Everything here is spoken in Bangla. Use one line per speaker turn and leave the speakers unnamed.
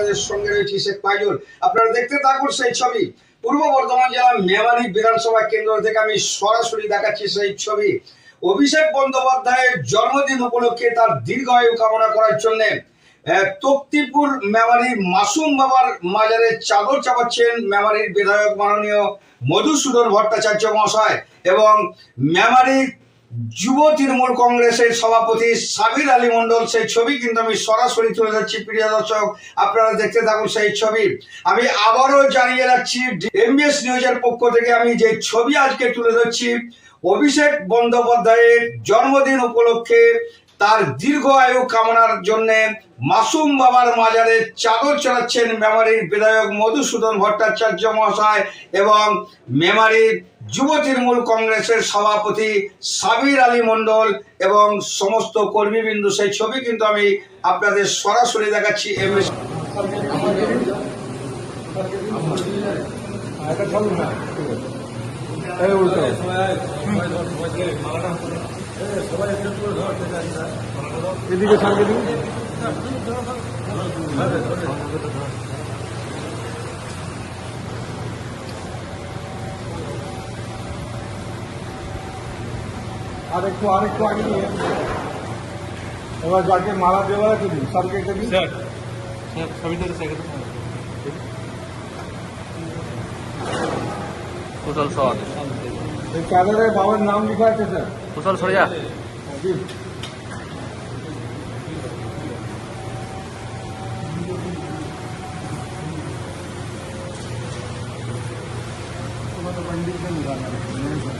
আপনাদের সঙ্গে রয়েছে শেখ ফাইজুল আপনারা দেখতে থাকুন সেই ছবি। পূর্ব বর্ধমান জেলার মেমারি বিধানসভা কেন্দ্র থেকে আমি সরাসরি দেখাচ্ছি সেই ছবি। অভিষেক বন্দ্যোপাধ্যায়ের জন্মদিন উপলক্ষে তার দীর্ঘায়ু কামনা করার জন্য তক্তিপুর মেমারির মাসুম বাবার মাজারে চাদর চাপাচ্ছেন মেমারির বিধায়ক মাননীয় মধুসূদন ভট্টাচার্য মহাশয় এবং মেমারির যুব তৃণমূল কংগ্রেসের সভাপতি সাবির আলী মন্ডল সেই ছবি কিন্তু আমি সরাসরি তুলে যাচ্ছি প্রিয় দর্শক, আপনারা দেখতে থাকুন সেই ছবি। আমি আবারও জানিয়ে রাখছি এমবিএস নিউজের পক্ষ থেকে আমি যে ছবি আজকে তুলে ধরছি, অভিষেক বন্দ্যোপাধ্যায়ের জন্মদিন উপলক্ষে তার দীর্ঘ আয়ু কামনার জন্য মাসুম বাবার মাজারে চাদর চড়াচ্ছেন মেমারির বিধায়ক মধুসূদন ভট্টাচার্য মহাশয় এবং মেমারির যুব তৃণমূল কংগ্রেসের সভাপতি সাবির আলী মণ্ডল এবং সমস্ত কর্মীবৃন্দ, সেই ছবি কিন্তু আমি আপনাদের সরাসরি দেখাচ্ছি
আর একটু আর একটু আগে নিয়ে এবার যাকে মালা দেওয়া আছে দিন সবকে একটা দিন
কুশল সর
এই চাদরে বাবার নাম লেখা আছে স্যার
কুশল সরিয়া
দিন पंडित से निकालना